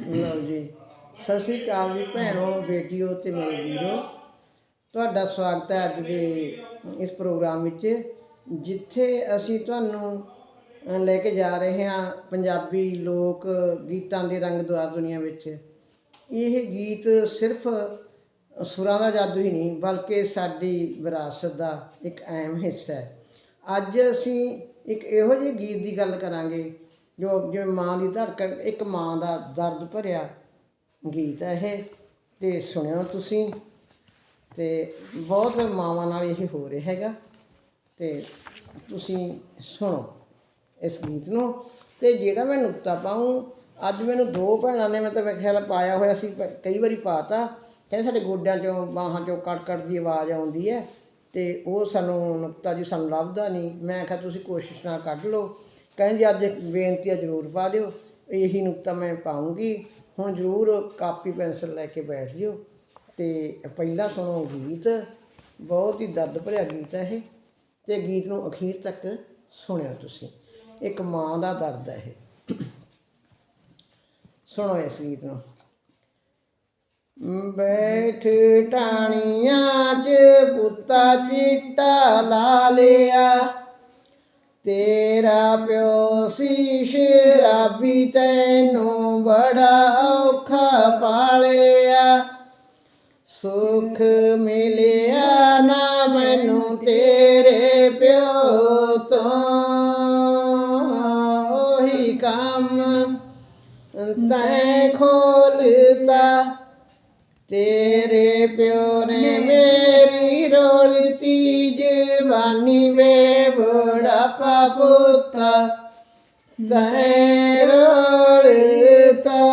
ਲਓ ਜੀ। ਸਤਿ ਸ਼੍ਰੀ ਅਕਾਲ ਜੀ ਭੈਣੋ, ਬੇਟੀਓ ਤੇ ਮੇਰੇ ਵੀਰੋ। ਤੁਹਾਡਾ ਸਵਾਗਤ ਹੈ ਅੱਜ ਦੇ ਇਸ ਪ੍ਰੋਗਰਾਮ ਵਿੱਚ, ਜਿੱਥੇ ਅਸੀਂ ਤੁਹਾਨੂੰ ਲੈ ਕੇ ਜਾ ਰਹੇ ਹਾਂ ਪੰਜਾਬੀ ਲੋਕ ਗੀਤਾਂ ਦੇ ਰੰਗ ਦੁਆਰ ਦੁਨੀਆ ਵਿੱਚ। ਇਹ ਗੀਤ ਸਿਰਫ ਸੁਰਾਂ ਦਾ ਜਾਦੂ ਹੀ ਨਹੀਂ, ਬਲਕਿ ਸਾਡੀ ਵਿਰਾਸਤ ਦਾ ਇੱਕ ਅਹਿਮ ਹਿੱਸਾ ਹੈ। ਅੱਜ ਅਸੀਂ ਇੱਕ ਇਹੋ ਜਿਹੇ ਗੀਤ ਦੀ ਗੱਲ ਕਰਾਂਗੇ ਜੋ ਜਿਵੇਂ ਮਾਂ ਦੀ ਧੜਕਣ, ਇੱਕ ਮਾਂ ਦਾ ਦਰਦ ਭਰਿਆ ਗੀਤ ਹੈ ਇਹ, ਤੇ ਸੁਣਿਓ ਤੁਸੀਂ, ਤੇ ਬਹੁਤ ਮਾਵਾਂ ਨਾਲ ਇਹ ਹੋ ਰਿਹਾ ਹੈਗਾ, ਤੇ ਤੁਸੀਂ ਸੁਣੋ ਇਸ ਗੀਤ ਨੂੰ, ਤੇ ਜਿਹੜਾ ਮੈਂ ਨੁਕਤਾ ਪਾਉਂ, ਅੱਜ ਮੈਨੂੰ ਦੋ ਭੈਣਾਂ ਨੇ, ਮੈਂ ਮਤਲਬ ਖਿਆਲ ਪਾਇਆ ਹੋਇਆ ਸੀ, ਪ- ਕਈ ਵਾਰੀ ਪਾਤਾ, ਕਹਿੰਦੇ ਸਾਡੇ ਗੋਡਿਆਂ ਚੋਂ, ਬਾਹਾਂ ਚੋਂ ਕੜ ਕੜ ਦੀ ਆਵਾਜ਼ ਆਉਂਦੀ ਹੈ, ਤੇ ਉਹ ਸਾਨੂੰ ਨੁਕਤਾ ਜੀ ਸਾਨੂੰ ਲੱਭਦਾ ਨਹੀਂ, ਮੈਂ ਕਿਹਾ ਤੁਸੀਂ ਕੋਸ਼ਿਸ਼ ਨਾਲ ਕੱਢ ਲਓ ਕਹਿੰਦੇ ਜੀ ਅੱਜ ਇੱਕ ਬੇਨਤੀ ਹੈ ਜ਼ਰੂਰ ਪਾ ਦਿਓ, ਇਹੀ ਨੁਕਤਾ ਮੈਂ ਪਾਉਂਗੀ। ਹੁਣ ਜ਼ਰੂਰ ਕਾਪੀ ਪੈਨਸਲ ਲੈ ਕੇ ਬੈਠ ਜਿਓ। ਤੇ ਪਹਿਲਾਂ ਸੁਣੋ ਗੀਤ, ਬਹੁਤ ਹੀ ਦਰਦ ਭਰਿਆ ਗੀਤ ਹੈ ਇਹ, ਤੇ ਗੀਤ ਨੂੰ ਅਖੀਰ ਤੱਕ ਸੁਣਿਓ ਤੁਸੀਂ। ਇੱਕ ਮਾਂ ਦਾ ਦਰਦ ਹੈ ਇਹ। ਸੁਣੋ ਇਸ ਗੀਤ ਨੂੰ। ਬੈਠ ਟਾਣੀਆਂ 'ਚ ਪੁੱਤਾ ਚਿੱਟਾ ਲਾ ਲਿਆ। ਤੇਰਾ ਪਿਓ ਸੀ ਸ਼ਰਾਬੀ ਤੈਨੂੰ ਬੜਾ ਔਖਾ ਪਾਲਿਆ। ਸੁਖ ਮਿਲਿਆ ਨਾ ਮੈਨੂੰ ਤੇਰੇ ਪਿਓ ਤੋਂ। ਉਹੀ ਕੰਮ ਤੈਂ ਖੋਲਤਾ ਤੇਰੇ ਪਿਓ ਨੇ ਮੇਰੀ ਰੋਲਤੀ ਜਵਾਨੀ ਵੇ ਬੜਾ ਪੁੱਤਾ ਤੈਂ ਰੋਲਤਾ।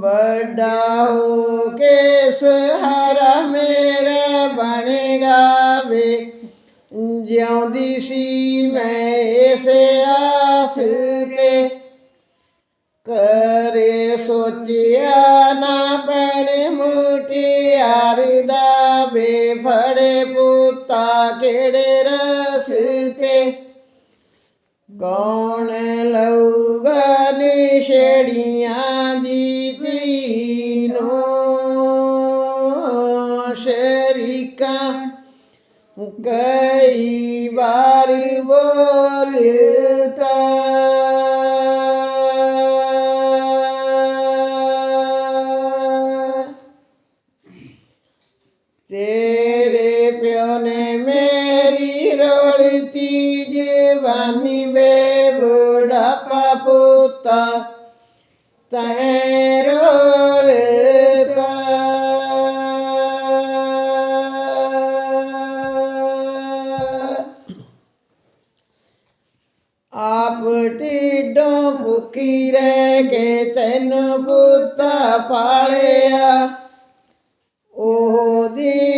ਵੱਡਾ ਹੋ ਕੇ ਸਹਾਰਾ ਮੇਰਾ ਬਣੇਗਾ ਵੇ, ਜਿਉਂਦੀ ਸੀ ਮੈਂ ਇਸੇ ਸੋਚਿਆ ਨਾ ਪੈਣੇ ਮੁਟਿਆਰ ਦਾ ਬੇਫੜੇ ਪੁੱਤਾ ਕਿਹੜੇ ਰਸਤੇ ਕੌਣ ਲਊਗਾ ਨਿਸ਼ੜੀਆਂ ਦੀ ਧੀ ਨੂੰ ਸ਼ਰੀਕਾਂ ਕਈ ਵਾਰ ਬੋਲਤਾ බේ බුඩපපුත්තා තහැරෝලතා. आपटी डोंबुकी रह के तेन पुता पालिया ओह दी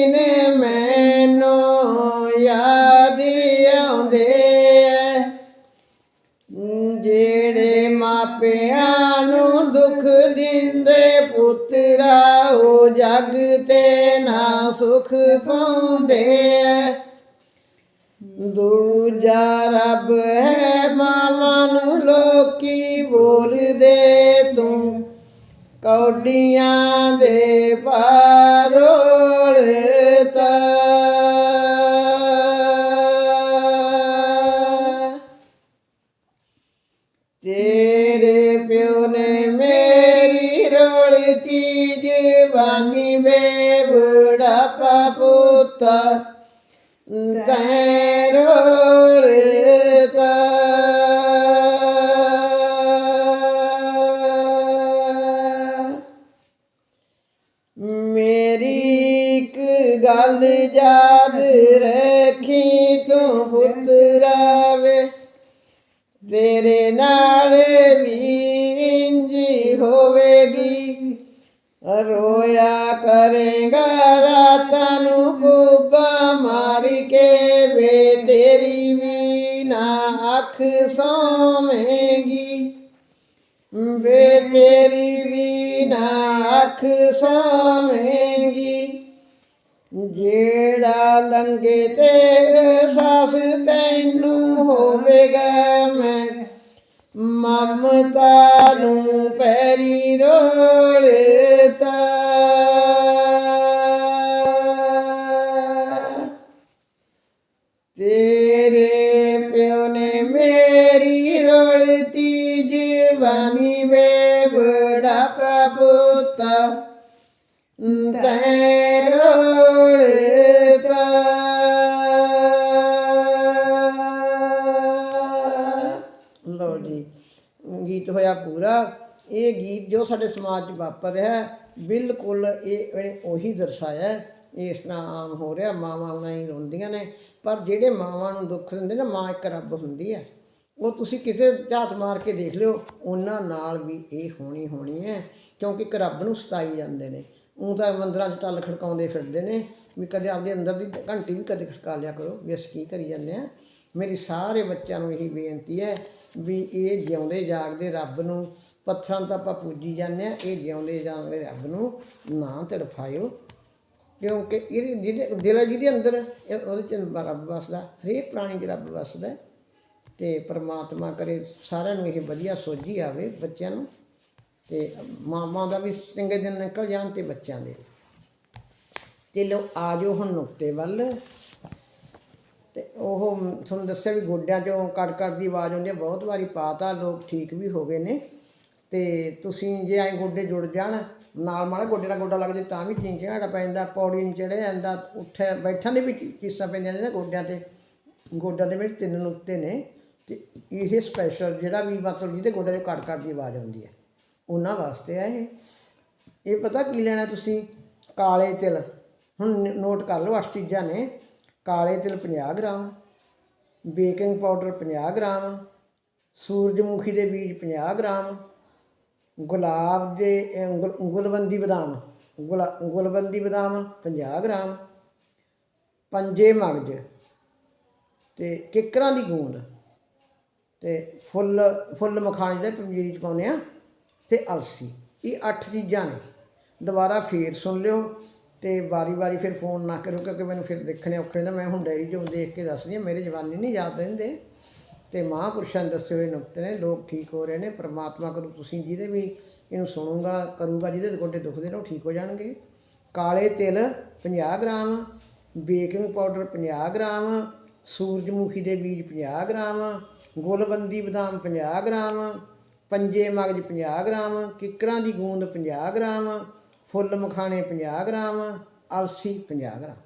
ਦੁੱਖ ਦਿੰਦੇ ਪੁੱਤਰਾ, ਉਹ ਜਗ ਤੇ ਨਾ ਸੁਖ ਪਾਉਂਦੇ ਦੂਜਾ ਰੱਬ ਹੈ ਮਾਵਾਂ ਨੂੰ ਲੋਕੀ ਬੋਲਦੇ, ਤੂੰ ਕੌਡੀਆਂ ਦੇ ਪਾਰੋਲਤਾ ਗੱਲ ਯਾਦ ਰੱਖੀ ਤੂੰ ਪੁੱਤਰਾ ਵੇ ਤੇਰੇ ਨਾਲ ਵੀ ਇੰਜੀ ਹੋਵੇਗੀ। ਰੋਇਆ ਕਰੇਗਾ ਰਾਤਾਂ ਨੂੰ ਕੁੱਬਾ ਮਾਰ ਕੇ ਵੇ, ਤੇਰੀ ਵੀ ਨਾ ਅੱਖ ਸੌਵੇਗੀ। ਵੇ, ਤੇਰੀ ਵੀ ਨਾ ਅੱਖ ਸੌਵੇਗੀ। ਜਿਹੜਾ ਲੰਗੇ ਤੇ ਸਾ ਵਿਸ਼ਵਾਸ ਤੈਨੂੰ ਹੋਵੇਗਾ ਮੈਂ। ਮਮਤਾ ਨੂੰ ਪੈਰੀ ਰੋਲਤਾ ਤੇਰੇ ਪਿਓ ਨੇ ਮੇਰੀ ਰੋਲਤੀ ਜਵਾਨੀ ਵੇ ਬੜਾ ਪਬੂਤਾ ਤੈ ਗੀਤ ਹੋਇਆ ਪੂਰਾ। ਇਹ ਗੀਤ ਜੋ ਸਾਡੇ ਸਮਾਜ 'ਚ ਵਾਪਰ ਰਿਹਾ ਹੈ, ਬਿਲਕੁਲ ਇਹ ਇਹਨੇ ਉਹੀ ਦਰਸਾਇਆ ਹੈ। ਇਸ ਤਰ੍ਹਾਂ ਆਮ ਹੋ ਰਿਹਾ ਮਾਵਾਂ ਉਹਨਾਂ ਹੀ ਰੋਂਦੀਆਂ ਨੇ। ਪਰ ਜਿਹੜੇ ਮਾਵਾਂ ਨੂੰ ਦੁੱਖ ਦਿੰਦੇ ਨਾ ਮਾਂ ਇੱਕ ਰੱਬ ਹੁੰਦੀ ਹੈ। ਉਹ ਤੁਸੀਂ ਕਿਸੇ ਝਾਤ ਮਾਰ ਕੇ ਦੇਖ ਲਿਓ ਉਹਨਾਂ ਨਾਲ ਵੀ ਇਹ ਹੋਣੀ ਹੋਣੀ ਹੈ ਕਿਉਂਕਿ ਇੱਕ ਰੱਬ ਨੂੰ ਸਤਾਈ ਜਾਂਦੇ ਨੇ। ਉਹ ਤਾਂ ਮੰਦਰਾਂ 'ਚ ਟੱਲ ਖੜਕਾਉਂਦੇ ਫਿਰਦੇ ਨੇ ਵੀ ਕਦੇ ਆਪਦੇ ਅੰਦਰ ਦੀ ਘੰਟੀ ਵੀ ਕਦੇ ਖੜਕਾ ਲਿਆ ਕਰੋ ਵੀ ਅਸੀਂ ਕੀ ਕਰੀ ਜਾਂਦੇ ਆ ਮੇਰੀ ਸਾਰੇ ਬੱਚਿਆਂ ਨੂੰ ਇਹੀ ਬੇਨਤੀ ਹੈ ਵੀ ਇਹ ਜਿਉਂਦੇ ਜਾਗਦੇ ਰੱਬ ਨੂੰ, ਪੱਥਰਾਂ ਨੂੰ ਤਾਂ ਆਪਾਂ ਪੂਜੀ ਜਾਂਦੇ ਆ ਇਹ ਜਿਉਂਦੇ ਜਾਗਦੇ ਰੱਬ ਨੂੰ ਨਾ ਤੜਫਾਇਓ। ਕਿਉਂਕਿ ਇਹਦੇ ਜਿਹਦੇ ਦਿਲ ਜਿਹਦੇ ਅੰਦਰ, ਇਹ- ਉਹਦੇ ਚ ਰੱਬ ਵਸਦਾ, ਹਰੇਕ ਪ੍ਰਾਣੀ 'ਚ ਰੱਬ ਵਸਦਾ। ਹੈ। ਤੇ ਪ੍ਰਮਾਤਮਾ ਕਰੇ, ਸਾਰਿਆਂ ਨੂੰ ਇਹ ਵਧੀਆ ਸੋਝੀ ਆਵੇ ਬੱਚਿਆਂ ਨੂੰ। ਤੇ ਮਾਮਾ ਦਾ ਵੀ ਚੰਗੇ ਦਿਨ ਨਿਕਲ ਜਾਣ ਤੇ ਬੱਚਿਆਂ ਦੇ। ਤੇ ਲੋ ਆ ਜਾਓ ਹੁਣ ਨੁਕਤੇ ਵੱਲ। ਤੇ ਉਹ ਤੁਹਾਨੂੰ ਦੱਸਿਆ ਵੀ ਗੋਡਿਆਂ 'ਚੋਂ ਕੜ ਕੜ ਦੀ ਆਵਾਜ਼ ਆਉਂਦੀ ਹੈ, ਬਹੁਤ ਵਾਰੀ ਪਾਤਾ, ਲੋਕ ਠੀਕ ਵੀ ਹੋ ਗਏ ਨੇ। ਤੇ ਤੁਸੀਂ ਜੇ ਐਂ ਗੋਡੇ ਜੁੜ ਜਾਣ, ਨਾਲ ਮਾੜਾ ਗੋਡੇ ਨਾਲ ਗੋਡਾ ਲੱਗ ਜੇ ਤਾਂ ਵੀ ਚਿੰਚਾੜਾ ਪੈਂਦਾ ਪੌੜੀ ਨੂੰ ਚੜਿਆ ਜਾਂਦਾ ਉੱਠਿਆ ਬੈਠਣ ਦੇ ਵੀ ਚੀਸਾਂ ਪੈਂਦੀਆਂ ਨੇ ਨਾ ਗੋਡਿਆਂ ਤੇ। ਗੋਡਿਆਂ ਦੇ ਵਿੱਚ ਤਿੰਨ ਨੁਕਤੇ ਨੇ ਤੇ ਇਹ ਸਪੈਸ਼ਲ ਜਿਹੜਾ ਵੀ ਮਤਲਬ ਜਿਹਦੇ ਗੋਡਿਆਂ 'ਚੋਂ ਕੜ ਕੜ ਦੀ ਆਵਾਜ਼ ਆਉਂਦੀ ਹੈ, ਉਹਨਾਂ ਵਾਸਤੇ ਆ ਇਹ। ਇਹ ਪਤਾ ਕੀ ਲੈਣਾ ਤੁਸੀਂ? ਕਾਲੇ ਤਿਲ। ਹੁਣ ਨੋਟ ਕਰ ਲਓ, ਅੱਠ ਚੀਜ਼ਾਂ ਨੇ। ਕਾਲੇ ਤਿਲ 50 ਗ੍ਰਾਮ ਬੇਕਿੰਗ ਪਾਊਡਰ 50 ਗ੍ਰਾਮ ਸੂਰਜਮੁਖੀ ਦੇ ਬੀਜ 50 ਗ੍ਰਾਮ ਗੁਲਾਬ ਦੇ ਅਹ, ਗੁਲਬੰਦੀ ਬਦਾਮ ਗੁਲਾ- ਗੁਲਬੰਦੀ ਬਦਾਮ 50 ਗ੍ਰਾਮ ਪੰਜੇ ਮਗਜ ਤੇ ਕਿੱਕਰਾਂ ਦੀ ਗੂੰਦ ਤੇ ਫੁੱਲ ਫੁੱਲ ਮਖਾਣੇ ਜਿਹੜੇ ਪੰਜੀਰੀ ਚ ਪਾਉਂਦੇ ਆ ਤੇ ਅਲਸੀ ਇਹ ਅੱਠ ਚੀਜ਼ਾਂ ਨੇ। ਦੁਬਾਰਾ ਫੇਰ ਸੁਣ ਲਿਓ। ਤੇ ਵਾਰੀ-ਵਾਰੀ ਫਿਰ ਫੋਨ ਨਾ ਕਰੋ, ਕਿਉਂਕਿ ਮੈਨੂੰ ਫਿਰ ਦੇਖਣੇ ਔਖੇ ਹੁੰਦਾ ਮੈਂ ਹੁਣ ਡਾਇਰੀ 'ਚੋਂ ਦੇਖ ਕੇ ਦੱਸਦੀ ਹਾਂ, ਮੇਰੇ ਜਵਾਨੀ ਨਹੀਂ ਯਾਦ ਰਹਿੰਦੇ। ਤੇ ਮਹਾਂਪੁਰਸ਼ਾਂ ਦੇ ਦੱਸੇ ਹੋਏ ਨੁਕਤੇ ਨੇ, ਲੋਕ ਠੀਕ ਹੋ ਰਹੇ ਨੇ, ਪ੍ਰਮਾਤਮਾ ਕਰੂ ਤੁਸੀਂ ਜਿਹਦੇ ਵੀ ਇਹਨੂੰ ਸੁਣੂਗਾ, ਕਰੂਗਾ, ਜਿਹਦੇ ਗੋਡੇ ਦੁਖਦੇ ਨੇ ਉਹ ਠੀਕ ਹੋ ਜਾਣਗੇ। ਕਾਲੇ ਤਿਲ 50 ਗ੍ਰਾਮ, ਬੇਕਿੰਗ ਪਾਊਡਰ 50 ਗ੍ਰਾਮ, ਸੂਰਜਮੁਖੀ ਦੇ ਬੀਜ 50 ਗ੍ਰਾਮ, ਗੁਲਬੰਦੀ ਬਦਾਮ 50 ਗ੍ਰਾਮ, ਪੰਜੇ ਮਗਜ 50 ਗ੍ਰਾਮ, ਕਿੱਕਰਾਂ ਦੀ ਗੂੰਦ 50 ਗ੍ਰਾਮ ਫੁੱਲ ਮਖਾਣੇ 50 ਗ੍ਰਾਮ, ਅਲਸੀ 50 ਗ੍ਰਾਮ।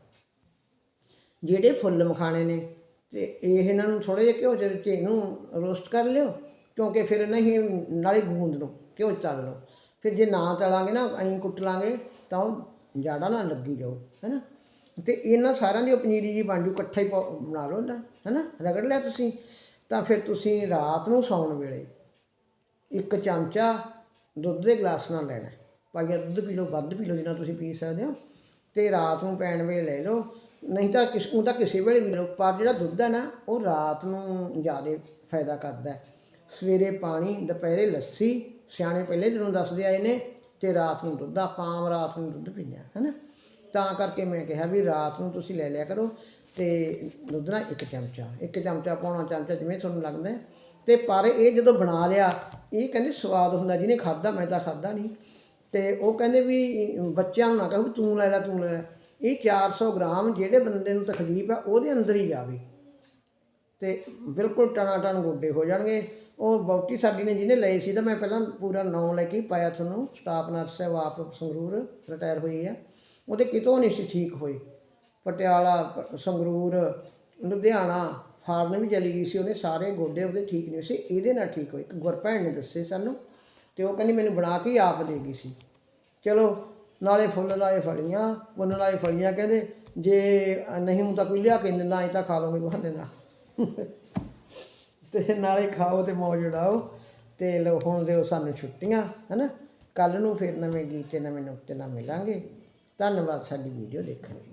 ਜਿਹੜੇ ਫੁੱਲ ਮਖਾਣੇ ਨੇ, ਤੇ ਇਹ ਇਹਨਾਂ ਨੂੰ ਥੋੜੇ ਜਿਹੇ ਘਿਓ ਚ ਵਿੱਚ ਇਹਨੂੰ ਰੋਸਟ ਕਰ ਲਿਓ, ਕਿਉਂਕਿ ਫਿਰ ਨਹੀਂ, ਨਾਲੇ ਗੂੰਦ ਲਓ, ਘਿਓ 'ਚ ਤਲ ਲਓ। ਫਿਰ ਜੇ ਨਾ ਤਲਾਂਗੇ ਨਾ ਐਂ ਕੁੱਟ ਲਾਂਗੇ, ਤਾਂ ਉਹ ਜਾੜਾ ਨਾ ਲੱਗੀ ਜਾਓ ਹੈਨਾ? ਤੇ ਇਹਨਾਂ ਸਾਰਿਆਂ ਦੀ ਉਹ ਪਨੀਰੀ ਜੀ ਬਣ ਜੂ ਇਕੱਠਾ ਹੀ ਪਾਓ- ਬਣਾ ਲਓ ਨਾ ਹੈਨਾ? ਰਗੜ ਲਿਆ ਤੁਸੀਂ, ਤਾਂ ਫਿਰ ਤੁਸੀਂ ਰਾਤ ਨੂੰ ਸੌਣ ਵੇਲੇ ਇੱਕ ਚਮਚਾ ਦੁੱਧ ਦੇ ਗਲਾਸ ਨਾਲ ਲੈਣਾ। ਪਾਈਆ ਦੁੱਧ ਪੀ ਲਓ, ਵੱਧ ਪੀ ਲਓ ਜਿੰਨਾ ਤੁਸੀਂ ਪੀ ਸਕਦੇ ਹੋ ਤੇ ਰਾਤ ਨੂੰ ਪੈਣ ਵੇਲੇ ਲੈ ਲਓ, ਨਹੀਂ ਤਾਂ ਕਿਸ ਨੂੰ ਤਾਂ ਕਿਸੇ ਵੇਲੇ ਵੀ ਲਓ, ਪਰ ਜਿਹੜਾ ਦੁੱਧ ਹੈ ਨਾ, ਉਹ ਰਾਤ ਨੂੰ ਜ਼ਿਆਦਾ ਫਾਇਦਾ ਕਰਦਾ ਸਵੇਰੇ ਪਾਣੀ, ਦੁਪਹਿਰੇ ਲੱਸੀ, ਸਿਆਣੇ ਪਹਿਲੇ ਦਿਨੋਂ ਦੱਸਦੇ ਆਏ ਨੇ ਤੇ ਰਾਤ ਨੂੰ ਦੁੱਧ, ਆਪਾਂ ਆਮ ਰਾਤ ਨੂੰ ਦੁੱਧ ਪੀਂਦੇ ਹਾਂ, ਹੈਨਾ? ਤਾਂ ਕਰਕੇ ਮੈਂ ਕਿਹਾ ਵੀ ਰਾਤ ਨੂੰ ਤੁਸੀਂ ਲੈ ਲਿਆ ਕਰੋ ਤੇ ਦੁੱਧ ਨਾਲ ਇੱਕ ਚਮਚਾ ਇੱਕ ਚਮਚਾ ਪਾਉਣਾ ਚਮਚਾ ਜਿਵੇਂ ਤੁਹਾਨੂੰ ਲੱਗਦਾ ਹੈ। ਤੇ ਪਰ ਇਹ ਜਦੋਂ ਬਣਾ ਲਿਆ, ਇਹ ਕਹਿੰਦੇ ਸਵਾਦ ਹੁੰਦਾ, ਜਿਹਨੇ ਖਾਦਾ ਮੈਂ ਤਾਂ ਖਾਦਾ ਨਹੀਂ। ਤੇ ਉਹ ਕਹਿੰਦੇ ਵੀ ਬੱਚਿਆਂ ਨੂੰ ਨਾ ਕਹੋ ਵੀ ਤੂੰ ਲੈ ਲੈ, ਤੂੰ ਲੈ ਲੈ। ਇਹ 400 ਗ੍ਰਾਮ ਜਿਹੜੇ ਬੰਦੇ ਨੂੰ ਤਕਲੀਫ ਆ, ਉਹਦੇ ਅੰਦਰ ਹੀ ਜਾਵੇ। ਤੇ ਬਿਲਕੁਲ ਟਣਾ ਟਣ ਗੋਡੇ ਹੋ ਜਾਣਗੇ। ਉਹ ਬੌਟੀ ਸਾਡੀ ਨੇ ਜਿਹਨੇ ਲਏ ਸੀ ਤਾਂ ਮੈਂ ਪਹਿਲਾਂ ਪੂਰਾ ਨਾਂ ਲੈ ਕੇ ਪਾਇਆ ਤੁਹਾਨੂੰ। ਸਟਾਫ ਨਰਸ ਹੈ, ਉਹ ਆਪ ਸੰਗਰੂਰ ਰਿਟਾਇਰ ਹੋਈ ਹੈ। ਉਹਦੇ ਕਿਤੋਂ ਨਹੀਂ ਸੀ ਠੀਕ ਹੋਏ। ਪਟਿਆਲਾ, ਸੰਗਰੂਰ, ਲੁਧਿਆਣਾ ਫਾਰਨ ਵੀ ਚਲੀ ਗਈ ਸੀ। ਉਹਨੇ ਸਾਰੇ ਗੋਡੇ ਉਹਦੇ ਠੀਕ ਨਹੀਂ ਸੀ। ਇਹਦੇ ਨਾਲ ਠੀਕ ਹੋਏ। ਇੱਕ ਗੁਰਭੈਣ ਨੇ ਦੱਸੇ ਸਾਨੂੰ ਤੇ ਉਹ ਕਹਿੰਦੀ ਮੈਨੂੰ ਬਣਾ ਕੇ ਆਪ ਦੇ ਗਈ ਸੀ। ਚਲੋ, ਨਾਲੇ ਫੁੱਲ ਨਾਲੇ ਫਲੀਆਂ ਪੁੰਨ ਨਾਲੇ ਫਲੀਆਂ ਕਹਿੰਦੇ, ਜੇ ਨਹੀਂ ਹੁੰਦਾ ਕੋਈ ਲਿਆ ਕੇ ਨੀ ਦਿੰਦਾ ਅਸੀਂ ਤਾਂ ਖਾ ਲਵਾਂਗੇ ਬਹਾਨੇ ਨਾਲ। ਤੇ ਨਾਲੇ ਖਾਓ ਤੇ ਮੌਜ ਉਡਾਓ, ਤੇ ਲਓ ਹੁਣ ਦਿਓ ਸਾਨੂੰ ਛੁੱਟੀਆਂ, ਹੈਨਾ? ਕੱਲ ਨੂੰ ਫਿਰ ਨਵੇਂ ਗੀਤ ਤੇ ਨਵੇਂ ਨੁਕਤੇ ਨਾਲ ਮਿਲਾਂਗੇ। ਧੰਨਵਾਦ, ਸਾਡੀ ਵੀਡੀਓ ਦੇਖਣ ਲਈ।